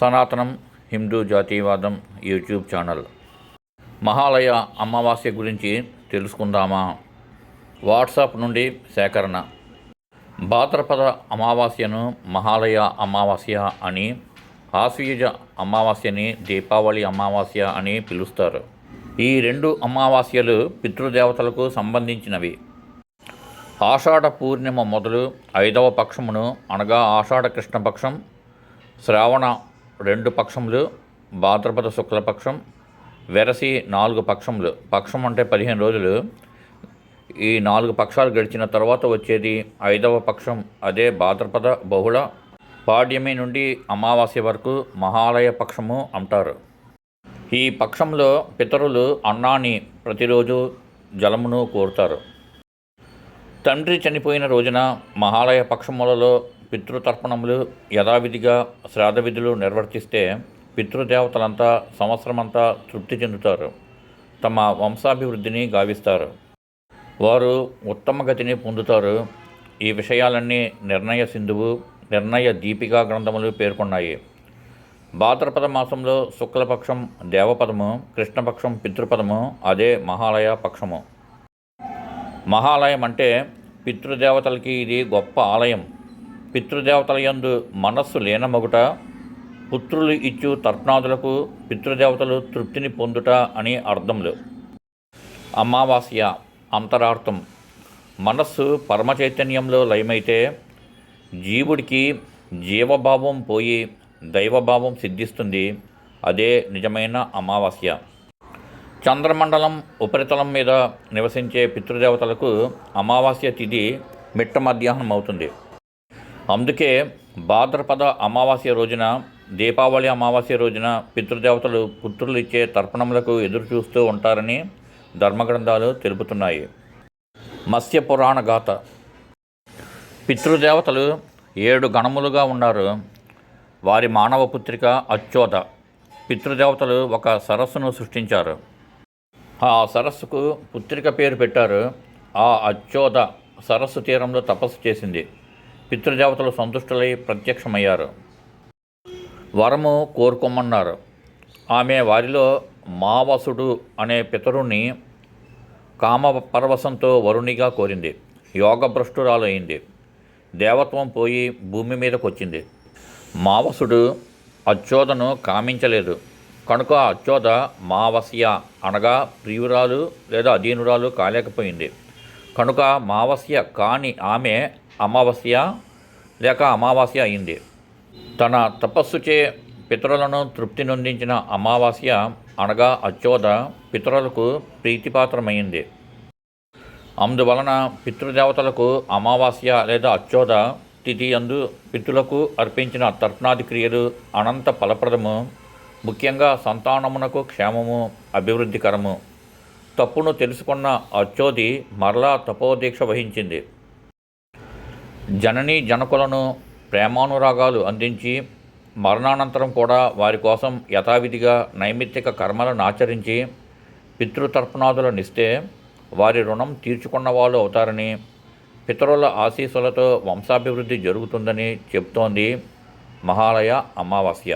సనాతనం హిందూ జాతీయవాదం YouTube channel. Mahalaya అమావాస్య గురించి తెలుసుకుందామా? వాట్సాప్ నుండి సేకరణ. భాద్రపద అమావాస్యను మహాలయ అమావాస్య అని ఆశ్వీజ అమావాస్యని దీపావళి అమావాస్య అని పిలుస్తారు. ఈ రెండు అమావాస్యలు పితృదేవతలకు సంబంధించినవి. ఆషాఢ పూర్ణిమ మొదలు ఐదవ పక్షమును అనగా ఆషాఢ కృష్ణపక్షం శ్రావణ రెండు పక్షములు భాద్రపద శుక్లపక్షం వెరసి నాలుగు పక్షములు. పక్షం అంటే పదిహేను రోజులు. ఈ నాలుగు పక్షాలు గడిచిన తర్వాత వచ్చేది ఐదవ పక్షం అదే భాద్రపద బహుళ పాడ్యమి నుండి అమావాస్య వరకు మహాలయ పక్షము అంటారు. ఈ పక్షంలో పితరులు అన్నాన్ని ప్రతిరోజు జలమును కోరుతారు. తండ్రి చనిపోయిన రోజున మహాలయ పక్షములలో పితృతర్పణములు యథావిధిగా శ్రాద్ధ విధులు నిర్వర్తిస్తే పితృదేవతలంతా సంవత్సరమంతా తృప్తి చెందుతారు. తమ వంశాభివృద్ధిని గావిస్తారు. వారు ఉత్తమ గతిని పొందుతారు. ఈ విషయాలన్నీ నిర్ణయ సింధువు నిర్ణయ దీపికా గ్రంథములు పేర్కొన్నాయి. భాద్రపద మాసంలో శుక్లపక్షం దేవపదము కృష్ణపక్షం పితృపదము అదే మహాలయ పక్షము. మహాలయం అంటే పితృదేవతలకి ఇది గొప్ప ఆలయం. పితృదేవతల యందు మనస్సు లీనమగుట పుత్రులు ఇచ్చు తర్పణాదులకు పితృదేవతలు తృప్తిని పొందుట అని అర్థములు. అమావాస్య అంతరార్థం. మనస్సు పరమచైతన్యంలో లయమైతే జీవుడికి జీవభావం పోయి దైవభావం సిద్ధిస్తుంది. అదే నిజమైన అమావాస్య. చంద్రమండలం ఉపరితలం మీద నివసించే పితృదేవతలకు అమావాస్య తిథి మిట్ట మధ్యాహ్నం అవుతుంది అందుకే భాద్రపద అమావాస్య రోజున దీపావళి అమావాస్య రోజున పితృదేవతలు పుత్రులు ఇచ్చే తర్పణములకు ఎదురు చూస్తూ ఉంటారని ధర్మగ్రంథాలు తెలుపుతున్నాయి. మత్స్య పురాణ గాథ. పితృదేవతలు ఏడు గణములుగా ఉన్నారు. వారి మానవ పుత్రిక అచ్చోద పితృదేవతలు ఒక సరస్సును సృష్టించారు. ఆ సరస్సుకు పుత్రిక పేరు పెట్టారు. ఆ అచ్చోద సరస్సు తీరంలో తపస్సు చేసింది. పితృదేవతలు సంతుష్టులై ప్రత్యక్షమయ్యారు. వరము కోరుకోమన్నారు ఆమె వారిలో మావసుడు అనే పితరుణ్ణి కామపరవశంతో వరుణిగా కోరింది. యోగభ్రష్టురాలయ్యింది దేవత్వం పోయి భూమి మీదకు వచ్చింది మావసుడు అచ్చోదను కామించలేదు. కనుక అచ్చోద మావస్య అనగా ప్రియురాలు లేదా అధీనురాలు కాలేకపోయింది. కనుక మావస్య కాని ఆమె అమావాస్య లేక అమావాస్య అయింది. తన తపస్సుచే పితరులను తృప్తి నొందించిన అమావాస్య అనగా అచ్చోద పితరులకు ప్రీతిపాత్రమైంది. అందువలన పితృదేవతలకు అమావాస్య లేదా అచ్చోద తిథి అందు పితృలకు అర్పించిన తర్పణాది క్రియలు అనంత ఫలప్రదము. ముఖ్యంగా సంతానమునకు క్షేమము అభివృద్ధికరము. తప్పును తెలుసుకున్న అచ్చోది మరలా తపోదీక్ష వహించింది. జనని జనకులను ప్రేమానురాగాలు అందించి మరణానంతరం కూడా వారి కోసం యథావిధిగా నైమిత్తిక కర్మలను ఆచరించి పితృతర్పణాదులనిస్తే వారి రుణం తీర్చుకున్న వాళ్ళు అవుతారని పితరుల ఆశీస్సులతో వంశాభివృద్ధి జరుగుతుందని చెప్తోంది మహాలయ అమావాస్య.